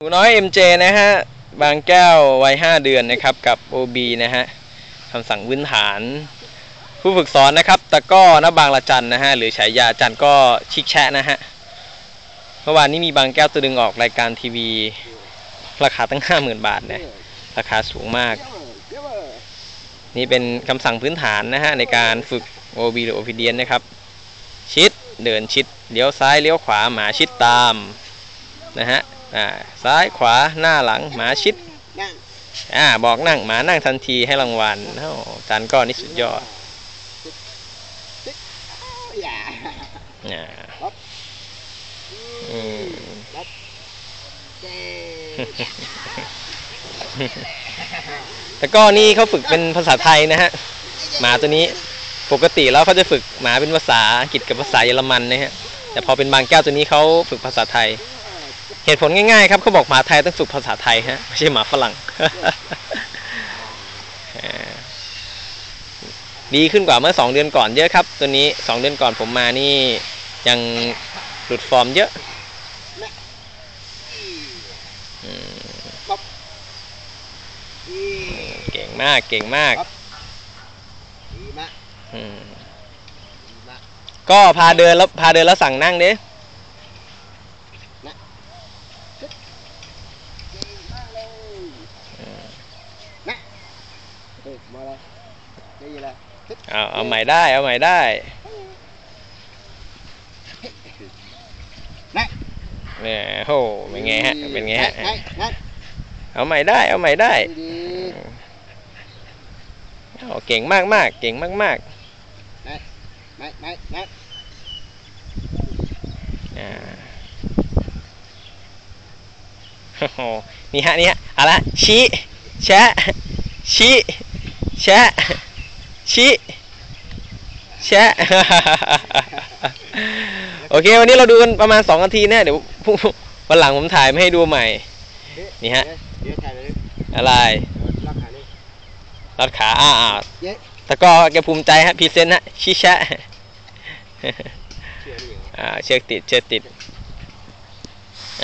หนูน้อย MJ นะฮะ บางแก้ววัยห้าเดือนนะครับ กับ OB นะฮะคำสั่งพื้นฐาน ผู้ฝึกสอนนะครับตะก้อนบางละจันนะฮะ หรือฉายาจันก็ชิกแชะนะฮะ เมื่อวานนี้มีบางแก้วตัวดึงออกรายการทีวี ราคาตั้งห้าหมื่นบาทนะ ราคาสูงมาก นี่เป็นคำสั่งพื้นฐานนะฮะ ในการฝึก OB หรือ Obedient นะครับ ชิด เดินชิด เลี้ยวซ้าย เลี้ยวขวา หมาชิดตาม นะฮะอ่าซ้ายขวาหน้าหลังหมาชิดอ่าบอกนั่งหมานั่งทันทีให้รางวัลโอ้จานก้อนนี่สุดยอดอ่าอืมแต่ก็นี่เขาฝึกเป็นภาษาไทยนะฮะหมาตัวนี้ปกติแล้วเขาจะฝึกหมาเป็นภาษาอังกฤษกับภาษาเยอรมันนะฮะแต่พอเป็นบางแก้วตัวนี้เขาฝึกภาษาไทย เหตุผลง่ายๆครับเขาบอกหมาไทยต้องฝึกภาษาไทยฮะไม่ใช่หมาฝรั่งอ่าดีขึ้นกว่าเมื่อสองเดือนก่อนเยอะครับ ตัวนี้สองเดือนก่อนผมมานี่ยังหลุดฟอร์มเยอะอืมดีเก่งมากเก่งมากดีมากอืมดีมากก็พาเดินแล้วพาเดินแล้วสั่งนั่งดิ เก่งมากเลยนะเฮ้ยมาเลยดีเลยเอาเอาใหม่ได้ เอาใหม่ได้นะเนี่ยโหเป็นไงฮะ เป็นไงฮะนั่งนั่งเอาใหม่ได้ เอาใหม่ได้ดีโอ้เก่งมากมากเก่งมากมากนั่งนั่งนั่งอ่าโอ้โหนี่ฮะ นี่ฮะเอาละชี้แชะชี้ แชะชี้แชะโอเค วันนี้เราดูกันประมาณ2นาทีนะเดี๋ยวพรุ่งวันหลังผมถ่ายมาให้ดูใหม่ นี่ฮะเดี๋ยวถ่ายเลยอะไรรักถ่ายเลยรัดขาอ่าอ่าเย้แต่ก็แกภูมิใจฮะพรีเซนต์ฮะชี้แชะเชื่อนี่อ่าเชือกติดเชือกติด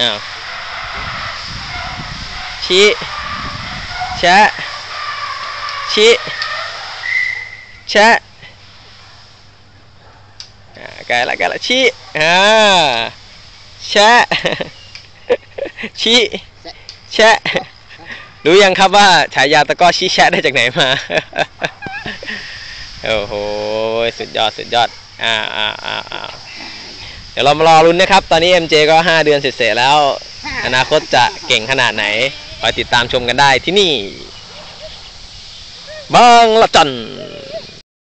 อ้าวชี้แชะ ชี้แชะอ่าใกล้ละกล้ละชี้อ่าแชะชี้แชะรู้ยังครับว่าฉายาตะก้อชี้แชะได้จากไหนมา โอ้โห สุดยอด สุดยอด อ่าอ่าอ่าอ่าเดี๋ยวเรามารอรุ้นนะครับ ตอนนี้ MJ ก็ 5 เดือนเสร็จแล้ว อนาคตจะเก่งขนาดไหนคอยติดตามชมกันได้ที่นี่ บางละจัน